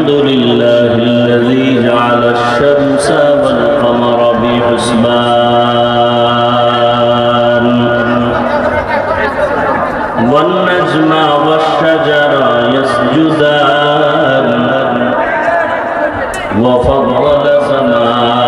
الحمد لله الذي جعل الشمس والقمر بحسبان والنجم والشجر يسجدان وفضل زمانا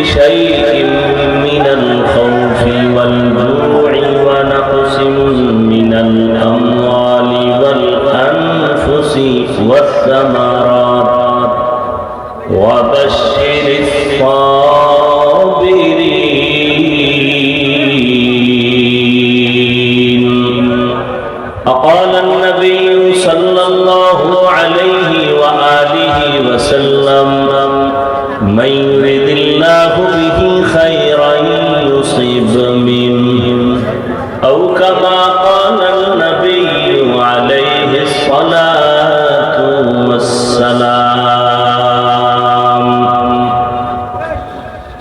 بشيء من الخوف والجوع ونقص من الأموال والأنفس والثمرات. وبشر الصابرين. فقال النبي صلى الله عليه وآله وسلم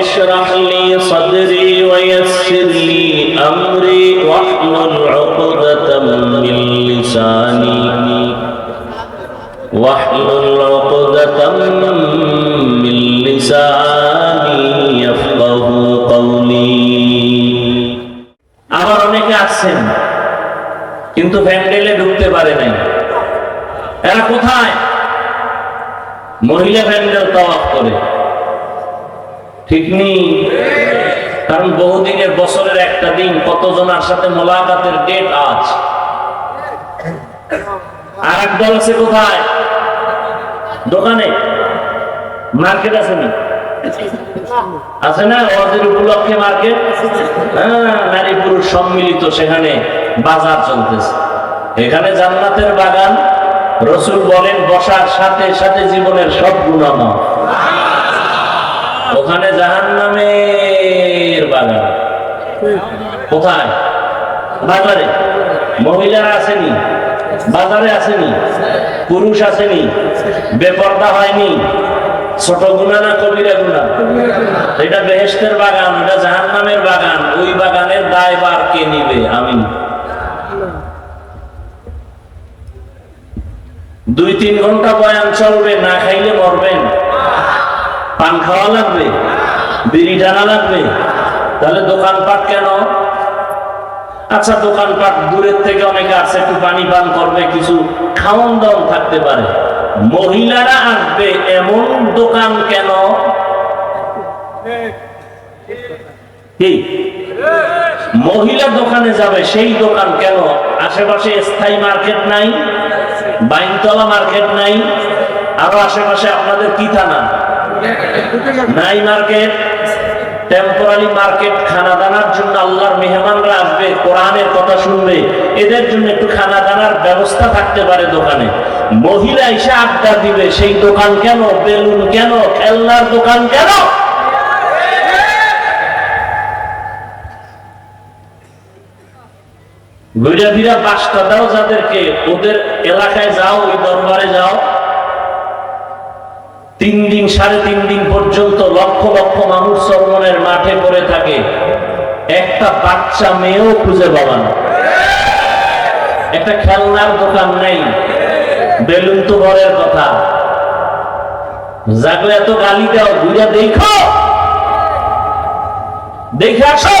اشرح لي صدري ويسر لي أمري واحلل عقدة من لساني واحلل عقدة من لساني يفقه قولي আবার অনেকে আসছেন কিন্তু প্যান্ডেলে ঢুকতে পারে নাই এরা কোথায় মহিলা প্যান্ডেল তওয়াফ করে ঠিক নেই? কারণ বহুদিনের বছরের একটা দিন, কতজনের সাথে মোলাকাতের ডেট আজ? আর এক দল আছে কোথায়? দোকানে? মার্কেট আছে না? আছে না? ওদের উপলক্ষে মার্কেট? হ্যাঁ নারী পুরুষ সম্মিলিত সেখানে বাজার চলতেছে। এখানে জান্নাতের বাগান, রসুল বলেন, বসার সাথে সাথে জীবনের সব গুণা মাফ ওখানে জাহান নামের বাগান। কোথায়? বাজারে। মহিলারা আসেনি, বাজারে আসেনি, পুরুষ আসেনি, বেপর্দা হয়নি। ছোট গুণা না কবিরা গুণা? এটা বেহেস্তের বাগান, এটা জাহান নামের বাগান। ওই বাগানের দায়বার কে নিবে? আমি। দুই তিন ঘণ্টা বয়ান চলবে, না খাইলে মরবেন। পান খাওয়া লাগবে? বিড়ি টানা লাগবে? তাহলে দোকানপাট কেন? আচ্ছা দোকানপাট দূরের থেকে অনেকে আছে, একটু পানি পান করবে, কিছু খাওয়ন দাওন থাকতে পারে। মহিলারা আসবে, এমন দোকান কেন? মহিলা দোকানে যাবে, সেই দোকান কেন? আশেপাশে স্থায়ী মার্কেট নাই? বাইনতলা মার্কেট নাই? আরও আশেপাশে আপনাদের কি থানা? নাই মার্কেট টেম্পোরারি মার্কেট খানা দানার জন্য আল্লাহর মেহমানরা আসবে, কোরআনের কথা শুনবে। এদের জন্য একটু খানা দানার ব্যবস্থা থাকতে পারে দোকানে। মহিলা এসে আড্ডা দিবে, সেই দোকান কেন? বেলুন কেন? খেলনার দোকান কেন? ঘুরে বাসটা দাও যাদেরকে। ওদের এলাকায় যাও, ওই দরবারে যাও। তিন দিন, সাড়ে তিন দিন পর্যন্ত লক্ষ লক্ষ মানুষ সরমনের মাঠে পড়ে থাকে। একটা বাচ্চা মেয়েও খুঁজে পাবা না। একটা খেলনার দোকান নেই। বেলুন তো বরের কথা। যাকে এত গালি দাও, ঘুরে দেখো। দেখে আসো।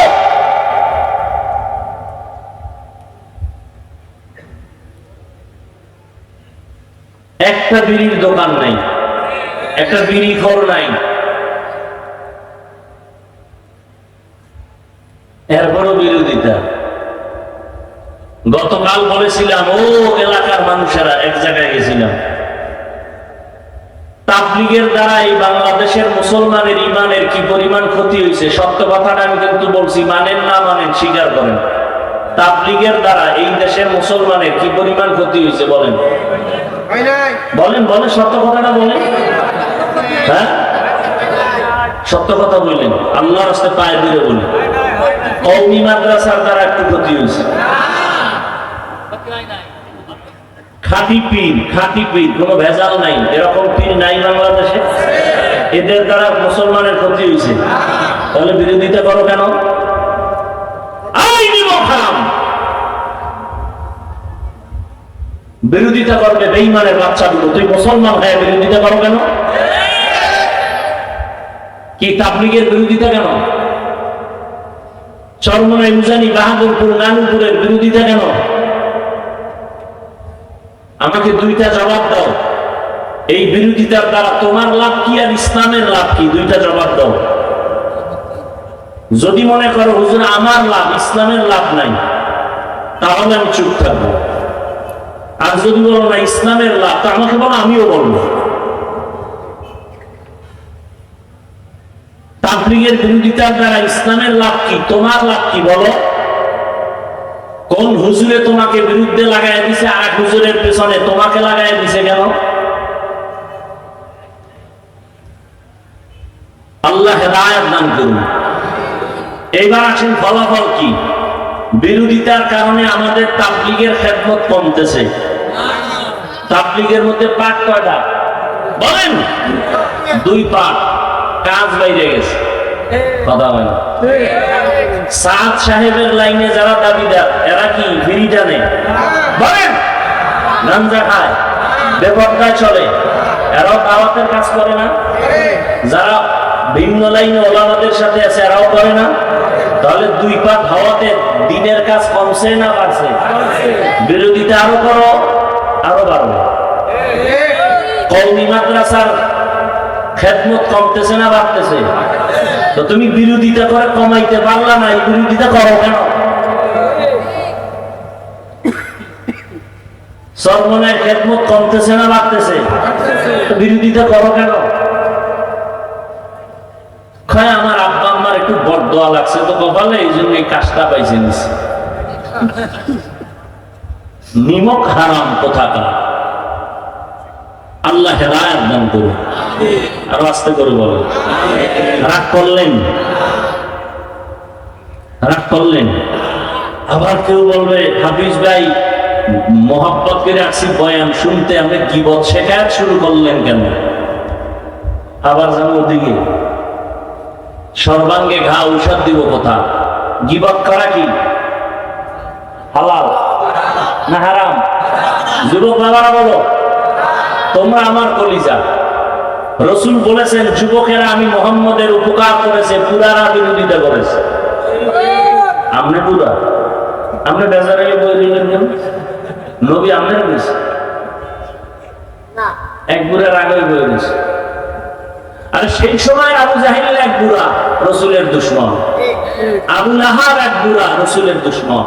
একটা বিড়ির দোকান নাই। একটা বিড়ি খর নাই। এরপরও বিরোধিতা। গতকাল বলেছিলাম ও এলাকার মানুষেরা এক জায়গায় গেছিলাম। তাবলিগের দ্বারা এই বাংলাদেশের মুসলমানের ইমানের কি পরিমাণ ক্ষতি হয়েছে সত্য কথাটা আমি কিন্তু বলছি মানেন না মানেন স্বীকার করেন। তাবলিগের দ্বারা এই দেশের মুসলমানের কি পরিমাণ ক্ষতি হয়েছে বলেন? বলেন বলেন সত্য কথাটা বলেন। হ্যাঁ? সত্য কথা বললেন। আল্লাহ রাস্তে পায়ে দিলে বলি। কৌমি মাদ্রাসার দ্বারা একটু ক্ষতি হয়েছে। খাঁটি পীর খাঁটি পীর, কোনো ভেজাল নাই। এরকম পীর নাই বাংলাদেশে? এদের দ্বারা মুসলমানের ক্ষতি হয়েছে। তাহলে বিরোধিতা করো কেন? বিরোধিতা করবে বেইমানের বাচ্চাগুলো। তুই মুসলমান হয়ে বিরোধিতা করো কেন? কি তাবলিগের বিরোধিতা কেন? চরমনাই উজানি বাহাদুরপুর নানুপুরের বিরোধিতা কেন? আমাকে দুইটা জবাব দাও। এই বিরোধিতার দ্বারা তোমার লাভ কি আর ইসলামের লাভ কি? দুইটা জবাব দাও। যদি মনে করো, হুজুর, আমার লাভ, ইসলামের লাভ নাই, তাহলে আমি চুপ থাকব। আর যদি বলো না, ইসলামের লাভ তা আমাকে বলো, আমিও বলব। তাবলিগের বিরোধিতার দ্বারা ইসলামের লাভ কি? তোমার লাভ কি বলো? কোন হুজুরে তোমাকে বিরুদ্ধে লাগাই দিছে আর এক হুজুরের পেছনে তোমাকে লাগাই দিছে কেন? আল্লাহ দান করুন। এইবার আসেন ফলাফল কি? বিরোধিতার কারণে আমাদের তাবলিগের খেদমত কমতেছে। তাবলিগের মধ্যে পাঠ কয়টা? বলেন। দুই পাঠ। কাজ বাইরে গেছে। কথা হয় না। সাদ সাহেবের লাইনে যারা দাবিদার, এরা কি বিড়ি জানে? বলেন। গাঞ্জা খায়, বেপরদায় চলে। এরাও দাওয়াতের কাজ করে না? যারা ভিন্ন লাইনে ওলামাদের সাথে আছে, এরাও করে না? তাহলে দুই পাত হাওয়াতে দিনের কাজ কমছে না বাড়ছে? বিরোধিতা আরও করো, আরও বাড়বে কৌমি মাদ্রাসার খেদমত কমতেছে না বাড়তেছে তো তুমি বিরোধিতা করে কমাইতে পারলা না, এই বিরোধিতা করো কেন? সর্বনের খেদমত কমতেছে না বাড়তেছে বিরোধিতা করো কেন? আমার আব্বা আমার একটু বড় দোয়া লাগছে তো কপালে, এই জন্য এই কাজটা পাইছে নিমক হারাম কোথাকার? আল্লাহ দান করুন। আর আস্তে করে বলেন রাগ করলেন? রাগ করলেন? আবার কেউ বলবে, হাফিজ ভাই, মোহাব্বত বয়ান শুনতে শেখায় শুরু করলেন কেন? আবার যাব ওদিকে, সর্বাঙ্গে ঘা ঔষধ দিব কথা? গিবত করা কি? হালাল না হারাম? বলো। তোমরা আমার কলিজা। রসুল বলেছেন যুবকেরা আমি মোহাম্মদের উপকার করেছে পুরারা বিরোধিতা করেছে। আপনি পুরা? আপনি বেজারে বই দিলেন কেন? নবী আপনার গেছে এক বুড়ার আগে বই গেছে আর সেই সময় আবু জাহিল এক বুড়া রসুলের দুশ্মন। আবু লাহাব এক বুড়া রসুলের দুশ্মন।